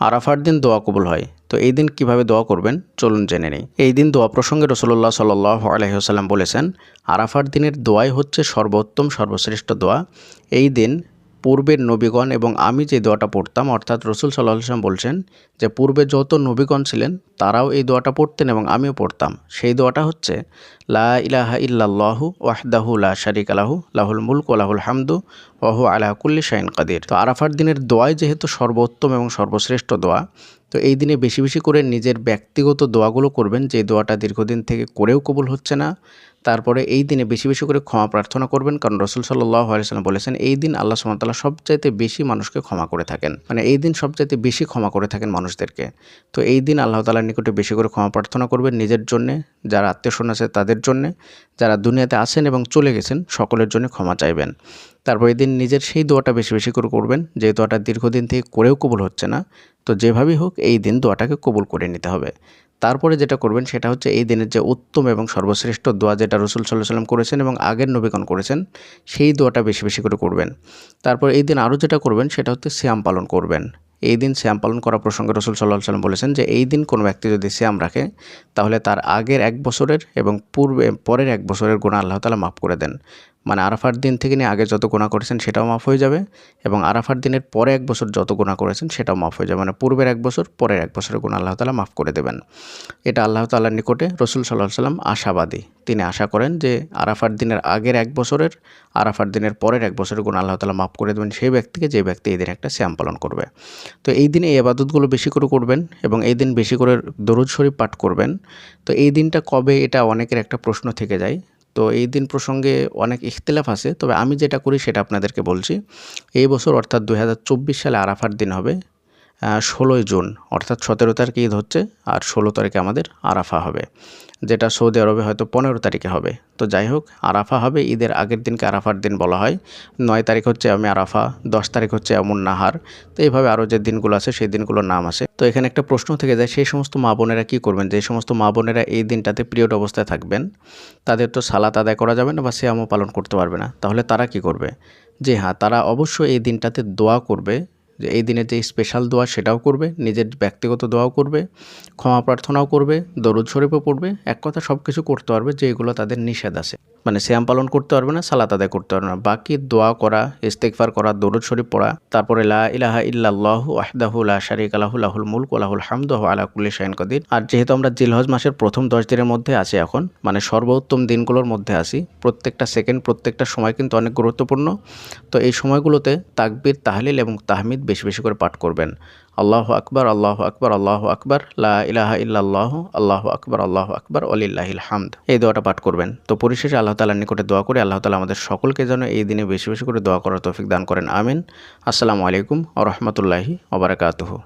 আরাফার দিন দোয়া কবুল হয়। তো এই দিন কীভাবে দোয়া করবেন? চলুন জেনে নেই। এই দিন দোয়া প্রসঙ্গে রসুল্লাহ সাল্লাহ আলহিহাল্লাম বলেছেন, আরাফার দিনের দোয়াই হচ্ছে সর্বোত্তম, সর্বশ্রেষ্ঠ দোয়া। এই দিন পূর্বের নবীগণ এবং আমি যে দোয়াটা পড়তাম, অর্থাৎ রসুল সাল্লাহ আসলাম বলছেন যে, পূর্বে যত নবীগণ ছিলেন, তারাও এই দোয়াটা পড়তেন এবং আমিও পড়তাম। সেই দোয়াটা হচ্ছে, লা ইলাহা ইল্লাল্লাহু ওয়াহদাহু লা শারিক আলাহু লাহুল মুলক লাহুল হামদু ওহু আলাহকুল্লি শাইন কাদির। তো আরাফার দিনের দোয়াই যেহেতু সর্বোত্তম এবং সর্বশ্রেষ্ঠ দোয়া তো এই দিনে বেশি বেশি করে নিজের ব্যক্তিগত দোয়াগুলো করবেন, যে দোয়াটা দীর্ঘদিন থেকে করেও কবুল হচ্ছে না। তারপরে এই দিনে বেশি বেশি করে ক্ষমা প্রার্থনা করবেন, কারণ রসুল সাল্লাহ বলেছেন, এই দিন আল্লাহ সুমতাল্লাহ সবচাইতে বেশি মানুষকে ক্ষমা করে থাকেন। মানে এই দিন সবচাইতে বেশি ক্ষমা করে থাকেন মানুষদেরকে। তো এই দিন আল্লাহ তালার নিকটে বেশি করে ক্ষমা প্রার্থনা করবেন নিজের জন্যে যারা আত্মীয় স্বজন আছে তাদের জন্যে, যারা দুনিয়াতে আছেন এবং চলে গেছেন, সকলের জন্য ক্ষমা চাইবেন। তারপর এদিন নিজের সেই দোয়াটা বেশি বেশি করে করবেন, যে দোয়াটা দীর্ঘদিন থেকে করেও কবুল হচ্ছে না। তো যেভাবেই হোক, এই দিন দোয়াটাকে কবুল করে নিতে হবে। তারপরে যেটা করবেন, সেটা হচ্ছে এই দিনের যে উত্তম এবং সর্বশ্রেষ্ঠ দোয়া যেটা রসুল সাল্লাহ সাল্লাম করেছেন এবং আগের নবীকরণ করেছেন, সেই দোয়াটা বেশি বেশি করে করবেন। তারপর এই দিন আরও যেটা করবেন, সেটা হচ্ছে শ্যাম পালন করবেন। এই দিন শ্যাম পালন করা প্রসঙ্গে রসুল সাল্লাহ সাল্লাম বলেছেন যে এই দিন কোনো ব্যক্তি যদি শ্যাম রাখে, তাহলে তার আগের এক বছরের এবং পূর্বে, পরের এক বছরের গুণা আল্লাহ তালা মাফ করে দেন। মানে আরাফার দিন থেকে নিয়ে আগে যত গোনা করেছেন সেটাও মাফ হয়ে যাবে এবং আরাফার দিনের পরে এক বছর যত গোনা করেছেন সেটাও মাফ হয়ে যাবে। মানে পূর্বের এক বছর, পরের এক বছরের গুণ আল্লাহ তালা মাফ করে দেবেন। এটা আল্লাহ তাল্লার নিকটে রসুল সাল্লাহ সাল্লাম আশাবাদী। তিনি আশা করেন যে আরাফার দিনের আগের এক বছরের, আরাফার দিনের পরের এক বছরের গুণ আল্লাহ তালা মাফ করে দেবেন। সেই ব্যক্তিকে যে ব্যক্তি এই দিন একটা শ্যাম পালন করবে। তো এই দিনে এই আবাদতগুলো বেশি করে করবেন এবং এই দিন বেশি করে দরুদ শরীফ পাঠ করবেন। তো এই দিনটা কবে এটা অনেকের একটা প্রশ্ন থেকে যায়। তো এই দিন প্রসঙ্গে অনেক ইখতলাফ আছে। তবে আমি যেটা করি সেটা আপনাদেরকে বলছি, এই বছর অর্থাৎ দু হাজার চব্বিশ সালে আরাফার দিন হবে। ষোলোই জুন, অর্থাৎ সতেরো তারিখে ঈদ হচ্ছে আর ষোলো তারিখে আমাদের আরাফা হবে, যেটা সৌদি আরবে হয়তো পনেরো তারিখে হবে। তো যাই হোক, আরাফা হবে, ঈদের আগের দিনকে আরাফার দিন বলা হয়। নয় তারিখ হচ্ছে আমি আরাফা, দশ তারিখ হচ্ছে এমন নাহার। তো এইভাবে আরও যে দিনগুলো আছে, সেই দিনগুলোর নাম আছে। তো এখানে একটা প্রশ্ন থেকে যায়, সেই সমস্ত মা বোনেরা কী করবেন? যে সমস্ত মা বোনেরা এই দিনটাতে পিরিয়ড অবস্থায় থাকবেন, তাদের তো সালাত আদায় করা যাবে না বা শ্যামও পালন করতে পারবে না। তাহলে তারা কি করবে? যে হ্যাঁ তারা অবশ্যই এই দিনটাতে দোয়া করবে যে এই দিনে যে স্পেশাল দোয়া সেটাও করবে, নিজের ব্যক্তিগত দোয়াও করবে, ক্ষমা প্রার্থনাও করবে, দরুদ শরীফও পড়বে, এক কথা সব কিছু করতে পারবে যে এগুলো তাদের নিষেধ আছে। মানে শ্যাম পালন করতে পারবে না, সালাত আদায় করতে পারবে না। বাকি দোয়া করা ইস্তেকফার করা, দরুদ শরীফ পড়া, তারপরে লা ইলাহা ইল্লাল্লাহ ওয়াহদাহু লা শারিকা লাহু, লাহুল মুলক লাহুল হামদু আলা কুল্লি শাইন কদির। আর যেহেতু আমরা জিলহজ মাসের প্রথম দশ দিনের মধ্যে আছি এখন মানে সর্বোত্তম দিনগুলোর মধ্যে আছি, প্রত্যেকটা সেকেন্ড প্রত্যেকটা সময় কিন্তু অনেক গুরুত্বপূর্ণ। তো এই সময়গুলোতে তাকবির, তাহলিল এবং তাহমিদ বেশি বেশি করে পাঠ করবেন। আল্লাহ আকবর আল্লাহ আকবর আল্লাহ আকবর, লা ইল্লাল্লাহ, আল্লাহ আকবর আল্লাহ আকবর অলিল্লাহ হামদ। এই দোয়াটা পাঠ করবেন। তো পরিশেষে আল্লাহ তালার নিকটে দোয়া করে, আল্লাহ তালা আমাদের সকলকে যেন এই দিনে বেশি বেশি করে দোয়া করার তৌফিক দান করেন। আমিন। আসসালামু আলাইকুম আ রহমতুল্লাহি ওবরাকাতুহু